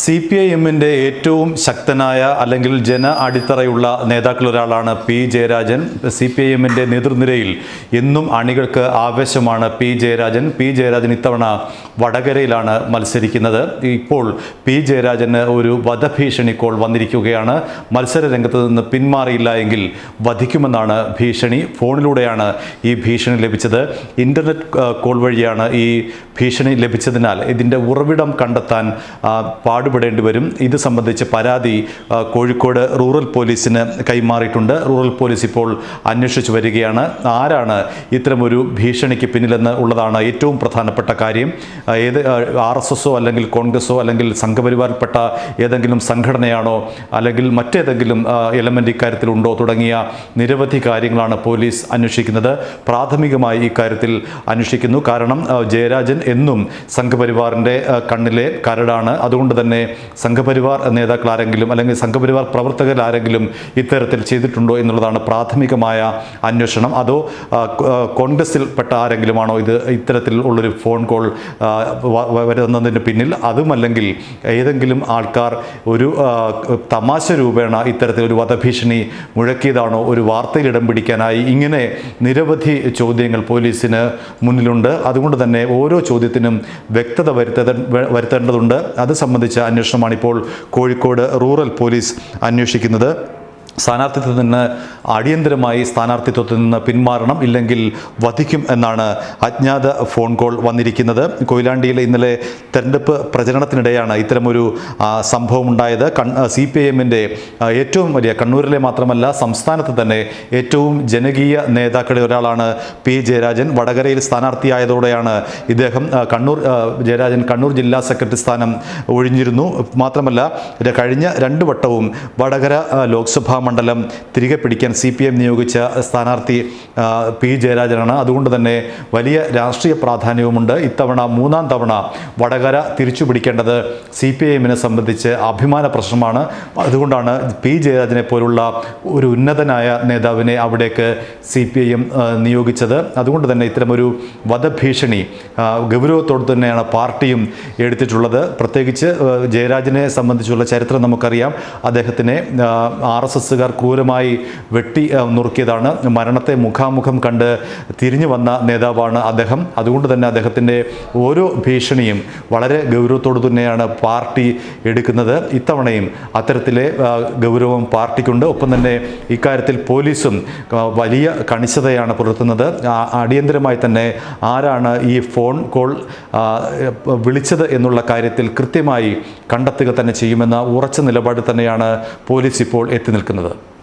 C P I എമ്മിന്റെ ഏറ്റവും ശക്തനായ അല്ലെങ്കിൽ ജന അടിത്തറയുള്ള നേതാക്കളൊരാളാണ് P Jayarajan. C P I എമ്മിന്റെ നേതൃനിരയിൽ എന്നും അണികൾക്ക് ആവേശമാണ് പി ജയരാജൻ. പി ജയരാജൻ ഇത്തവണ വടകരയിലാണ് മത്സരിക്കുന്നത്. ഇപ്പോൾ പി ജയരാജന് ഒരു വധഭീഷണി കോൾ വന്നിരിക്കുകയാണ്. മത്സര രംഗത്ത് നിന്ന് പിന്മാറിയില്ല എങ്കിൽ വധിക്കുമെന്നാണ് ഭീഷണി. ഫോണിലൂടെയാണ് ഈ ഭീഷണി ലഭിച്ചത്. ഇന്റർനെറ്റ് കോൾ വഴിയാണ് ഈ ഭീഷണി ലഭിച്ചതിനാൽ ഇതിന്റെ ഉറവിടം കണ്ടെത്താൻ പാടുപെടേണ്ടി വരും. ഇത് സംബന്ധിച്ച് പരാതി കോഴിക്കോട് റൂറൽ പോലീസിന് കൈമാറിയിട്ടുണ്ട്. റൂറൽ പോലീസ് ഇപ്പോൾ അന്വേഷിച്ചു വരികയാണ്. ആരാണ് ഇത്തരമൊരു ഭീഷണിക്ക് പിന്നിലെന്ന് ഉള്ളതാണ് ഏറ്റവും പ്രധാനപ്പെട്ട കാര്യം. ഏത് ആർ എസ് എസോ അല്ലെങ്കിൽ കോൺഗ്രസോ അല്ലെങ്കിൽ സംഘപരിവാറിൽപ്പെട്ട ഏതെങ്കിലും സംഘടനയാണോ അല്ലെങ്കിൽ മറ്റേതെങ്കിലും എലമെന്റ് ഇക്കാര്യത്തിലുണ്ടോ തുടങ്ങിയ നിരവധി കാര്യങ്ങളാണ് പോലീസ് അന്വേഷിക്കുന്നത്. പ്രാഥമികമായി ഇക്കാര്യത്തിൽ അന്വേഷിക്കുന്നു. കാരണം ജയരാജൻ എന്നും സംഘപരിവാറിന്റെ കണ്ണിലെ കരടാണ്. അതുകൊണ്ട് തന്നെ സംഘപരിവാർ നേതാക്കൾ ആരെങ്കിലും അല്ലെങ്കിൽ സംഘപരിവാർ പ്രവർത്തകർ ആരെങ്കിലും ഇത്തരത്തിൽ ചെയ്തിട്ടുണ്ടോ എന്നുള്ളതാണ് പ്രാഥമികമായ അന്വേഷണം. അതോ കോൺഗ്രസിൽ പെട്ട ആരെങ്കിലുമാണോ ഇത് ഇത്തരത്തിൽ ഉള്ളൊരു ഫോൺ കോൾ വരുന്നതിന് പിന്നിൽ? അതുമല്ലെങ്കിൽ ഏതെങ്കിലും ആൾക്കാർ ഒരു തമാശ രൂപേണ ഇത്തരത്തിൽ ഒരു വധഭീഷണി മുഴക്കിയതാണോ? ഒരു വാർത്തയിൽ ഇടം പിടിക്കാനായി ഇങ്ങനെ നിരവധി ചോദ്യങ്ങൾ പോലീസിന് മുന്നിലുണ്ട്. അതുകൊണ്ട് തന്നെ ഓരോ ചോദ്യത്തിനും വ്യക്തത വരുത്ത വരുത്തേണ്ടതുണ്ട്. അത് സംബന്ധിച്ച അന്വേഷണമാണ് ഇപ്പോൾ കോഴിക്കോട് റൂറൽ പോലീസ് അന്വേഷിക്കുന്നത്. സ്ഥാനാർത്ഥിത്വത്തിൽ നിന്ന് അടിയന്തരമായി സ്ഥാനാർത്ഥിത്വത്തിൽ നിന്ന് പിന്മാറണം ഇല്ലെങ്കിൽ വധിക്കും എന്നാണ് അജ്ഞാത ഫോൺ കോൾ വന്നിരിക്കുന്നത്. കൊയിലാണ്ടിയിൽ ഇന്നലെ തെരഞ്ഞെടുപ്പ് പ്രചരണത്തിനിടെയാണ് ഇത്തരമൊരു സംഭവം ഉണ്ടായത് കൺ സി പി എമ്മിന്റെ ഏറ്റവും വലിയ കണ്ണൂരിലെ മാത്രമല്ല സംസ്ഥാനത്ത് തന്നെ ഏറ്റവും ജനകീയ നേതാക്കളിൽ ഒരാളാണ് പി. ജയരാജൻ. വടകരയിൽ സ്ഥാനാർത്ഥിയായതോടെയാണ് ഇദ്ദേഹം കണ്ണൂർ ജയരാജൻ കണ്ണൂർ ജില്ലാ സെക്രട്ടറി സ്ഥാനം ഒഴിഞ്ഞിരുന്നു. മാത്രമല്ല കഴിഞ്ഞ രണ്ട് വട്ടവും വടകര ലോക്സഭാ മണ്ഡലം തിരികെ പിടിക്കാൻ സി പി എം നിയോഗിച്ച സ്ഥാനാർത്ഥി പി ജയരാജനാണ്. അതുകൊണ്ട് തന്നെ വലിയ രാഷ്ട്രീയ പ്രാധാന്യവുമുണ്ട്. ഇത്തവണ മൂന്നാം തവണ വടകര തിരിച്ചു പിടിക്കേണ്ടത് സി പി എമ്മിനെ സംബന്ധിച്ച് അഭിമാന പ്രശ്നമാണ്. അതുകൊണ്ടാണ് പി ജയരാജനെ പോലുള്ള ഒരു ഉന്നതനായ നേതാവിനെ അവിടേക്ക് സി പി ഐ എം നിയോഗിച്ചത്. അതുകൊണ്ട് തന്നെ ഇത്തരമൊരു വധഭീഷണി ഗൗരവത്തോട് തന്നെയാണ് പാർട്ടിയും എടുത്തിട്ടുള്ളത്. പ്രത്യേകിച്ച് ജയരാജനെ സംബന്ധിച്ചുള്ള ചരിത്രം നമുക്കറിയാം. അദ്ദേഹത്തിനെ ആർ എസ് എസ് എസ്സുകാർ ക്രൂരമായി വെട്ടി നുറുക്കിയതാണ്. മരണത്തെ മുഖാമുഖം കണ്ട് തിരിഞ്ഞു വന്ന നേതാവാണ് അദ്ദേഹം. അതുകൊണ്ട് തന്നെ അദ്ദേഹത്തിന്റെ ഓരോ ഭീഷണിയും വളരെ ഗൗരവത്തോടു തന്നെയാണ് പാർട്ടി എടുക്കുന്നത്. ഇത്തവണയും അത്തരത്തിലെ ഗൗരവം പാർട്ടിക്കുണ്ട്. ഒപ്പം തന്നെ ഇക്കാര്യത്തിൽ പോലീസും വലിയ കണിശതയാണ് പുലർത്തുന്നത്. അടിയന്തരമായി തന്നെ ആരാണ് ഈ ഫോൺ കോൾ വിളിച്ചത് എന്നുള്ള കാര്യത്തിൽ കൃത്യമായി കണ്ടെത്തുക തന്നെ ചെയ്യുമെന്ന ഉറച്ച നിലപാട് തന്നെയാണ് പോലീസ് ഇപ്പോൾ എത്തി നിൽക്കുന്നത്. പറയുന്നത്